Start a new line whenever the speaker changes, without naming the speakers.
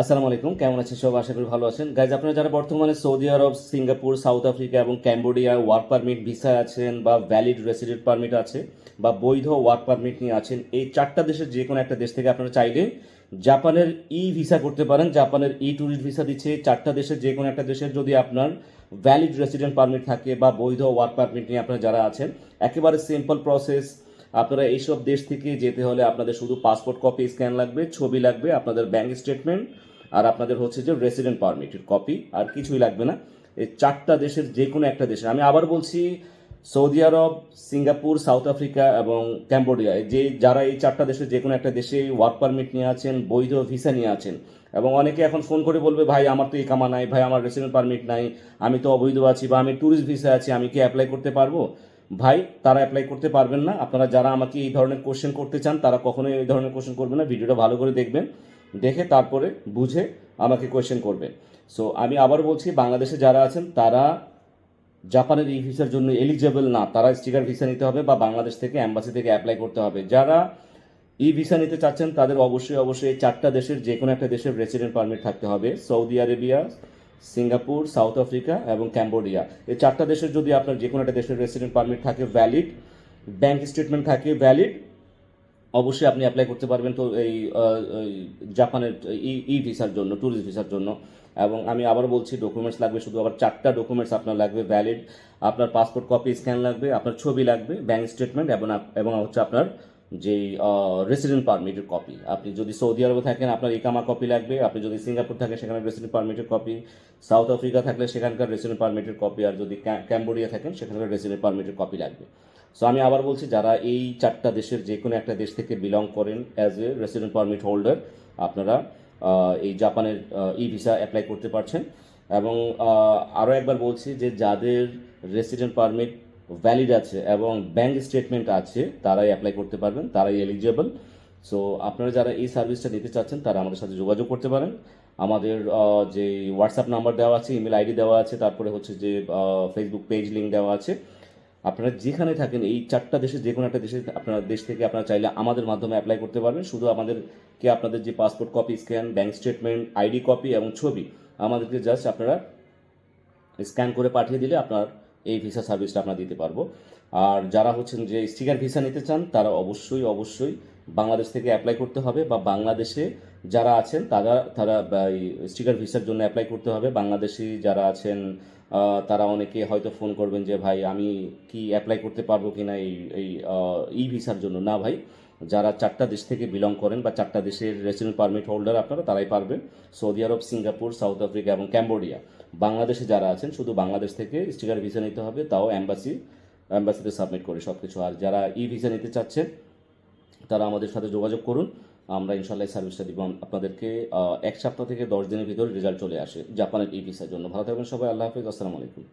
আসসালামু আলাইকুম, কেমন আছেন সব? আশা করি ভালো আছেন। গাইজ আপনারা যারা বর্তমানে Saudi Arab, Singapore, South Africa এবং ক্যাম্বোডিয়া ওয়ার্ক পারমিট ভিসা আছেন বা ভ্যালিড রেসিডেন্ট পারমিট আছে বা বৈধ ওয়ার্ক পারমিট নিয়ে আছেন, এই চারটা দেশের যে কোনো একটা দেশ থেকে আপনারা চাইলে জাপানের ই ভিসা করতে পারেন। জাপানের ই ট্যুরিস্ট ভিসা দিচ্ছে চারটা দেশের যে কোনো একটা দেশের যদি আপনার ভ্যালিড রেসিডেন্ট পারমিট থাকে বা বৈধ ওয়ার্ক পারমিট নিয়ে আপনারা যারা আছেন, একেবারে সিম্পল প্রসেস আপনারা এইসব দেশ থেকে যেতে হলে আপনাদের শুধু পাসপোর্ট কপি স্ক্যান লাগবে, ছবি লাগবে, আপনাদের ব্যাংক স্টেটমেন্ট আর আপনাদের হচ্ছে যে রেসিডেন্ট পারমিটের কপি আর কিছুই লাগবে না। এই চারটা দেশের যে কোনো একটা দেশের। আমি আবার বলছি, Saudi Arabia, Singapore, South Africa এবং ক্যাম্বোডিয়া যে যারা এই চারটা দেশের যে কোনো একটা দেশে ওয়ার্ক পারমিট নিয়ে আছেন, বৈধ ভিসা নিয়ে আছেন, এবং অনেকে এখন ফোন করে বলবে, ভাই, আমার তো এই কামা নাই, ভাই, আমার রেসিডেন্ট পারমিট নাই, আমি তো অবৈধ আছি বা আমি ট্যুরিস্ট ভিসা আছি, আমি কি অ্যাপ্লাই করতে পারব? ভাই, তারা অ্যাপ্লাই করতে পারবেন না। আপনারা যারা আমাকে এই ধরনের কোশ্চেন করতে চান, তারা কখনোই এই ধরনের কোশ্চেন করবেন না। ভিডিওটা ভালো করে দেখবেন। দেখে তারপরে বুঝে আমাকে কোয়েশ্চেন করবেন সো আমি আবার বলছি, বাংলাদেশে যারা আছেন, তারা জাপানের ই ভিসার জন্য এলিজেবল না। তারা স্টিকার ভিসা নিতে হবে বা বাংলাদেশ থেকে অ্যাম্বাসি থেকে অ্যাপ্লাই করতে হবে। যারা ই ভিসা নিতে চাচ্ছেন, তাদের অবশ্যই অবশ্যই চারটা দেশের যে কোনো একটা দেশের রেসিডেন্ট পারমিট থাকতে হবে। Saudi Arabia Singapore South Africa এবং ক্যাম্বোডিয়া এই চারটা দেশের যদি আপনার যে কোনো একটা দেশের রেসিডেন্ট পারমিট থাকে ভ্যালিড ব্যাংক স্টেটমেন্ট থাকে ভ্যালিড অবশ্যই আপনি অ্যাপ্লাই করতে পারবেন তো এই জাপানের ই ভিসার জন্য ট্যুরিস্ট ভিসার জন্য। এবং আমি আবার বলছি ডকুমেন্টস লাগবে শুধু আবার চারটা ডকুমেন্টস আপনার লাগবে ভ্যালিড আপনার পাসপোর্ট কপি স্ক্যান লাগবে, আপনার ছবি লাগবে ব্যাংক স্টেটমেন্ট এবং এবং হচ্ছে আপনার যে রেসিডেন্ট পারমিটের কপি আপনি যদি সৌদি আরবে থাকেন, আপনার ইকামা কপি লাগবে, আপনি যদি সিঙ্গাপুর থাকেন, সেখানে রেসিডেন্ট পারমিটের কপি সাউথ আফ্রিকা থাকলে সেখানকার রেসিডেন্ট পারমিটের কপি আর যদি ক্যা- ক্যাম্বোডিয়া থাকেন, সেখানকার রেসিডেন্ট পারমিটের কপি লাগবে। সো আমি আবার বলছি, যারা এই চারটা দেশের যে কোনো একটা দেশ থেকে বিলং করেন as a resident permit holder আপনারা এই জাপানের ই ভিসা অ্যাপ্লাই করতে পারছেন। এবং আরও একবার বলছি যে যাদের রেসিডেন্ট পারমিট ভ্যালিড আছে এবং ব্যাংক স্টেটমেন্ট আছে, তারাই অ্যাপ্লাই করতে পারবেন, তারাই এলিজিবল সো আপনারা যারা এই সার্ভিসটা নিতে চাচ্ছেন, তারা আমাদের সাথে যোগাযোগ করতে পারেন। আমাদের যে হোয়াটসঅ্যাপ নাম্বার দেওয়া আছে ইমেল আইডি দেওয়া আছে, তারপরে হচ্ছে যে ফেসবুক পেজ লিঙ্ক দেওয়া আছে। আপনারা যেখানে থাকেন, এই চারটা দেশে, যে কোনো একটা দেশে আপনারা, দেশ থেকে আপনারা চাইলে আমাদের মাধ্যমে অ্যাপ্লাই করতে পারবেন। শুধু আমাদেরকে আপনাদের যে passport copy scan bank statement ID copy এবং ছবি, আমাদেরকে জাস্ট আপনারা স্ক্যান করে পাঠিয়ে দিলে আপনার এই ভিসা সার্ভিসটা আমরা দিতে পারব। আর যারা হচ্ছেন যে স্টিকার ভিসা নিতে চান, তারা অবশ্যই অবশ্যই বাংলাদেশ থেকে অ্যাপ্লাই করতে হবে বা বাংলাদেশে যারা আছেন, তারা তারা স্টিকার ভিসার জন্য অ্যাপ্লাই করতে হবে। বাংলাদেশি যারা আছেন তারা অনেকে হয়তো ফোন করবেন যে, ভাই, আমি কি অ্যাপ্লাই করতে পারব কিনা এই এই ই ভিসার জন্য? না, ভাই, যারা চারটা দেশ থেকে বিলং করেন বা চারটা দেশের রেসিডেন্ট পারমিট হোল্ডার আপনারা, তারাই পারবেন Saudi Arabia Singapore South Africa এবং ক্যাম্বোডিয়া বাংলাদেশে যারা আছেন, শুধু বাংলাদেশ থেকে স্টিকার ভিসা নিতে হবে, তাও অ্যাম্বাসি অ্যাম্বাসিতে সাবমিট করে সব কিছু আর যারা ই ভিসা নিতে চাচ্ছেন, তারা আমাদের সাথে যোগাযোগ করুন। আমরা ইনশাল্লাহ সার্ভিসটা দিব। আপনাদেরকে এক সপ্তাহ থেকে দশ দিনের ভিতরে রেজাল্ট চলে আসে জাপানের ই ভিসার জন্য। ভালো থাকবেন সবাই, আল্লাহ হাফিজ, আসসালামু আলাইকুম।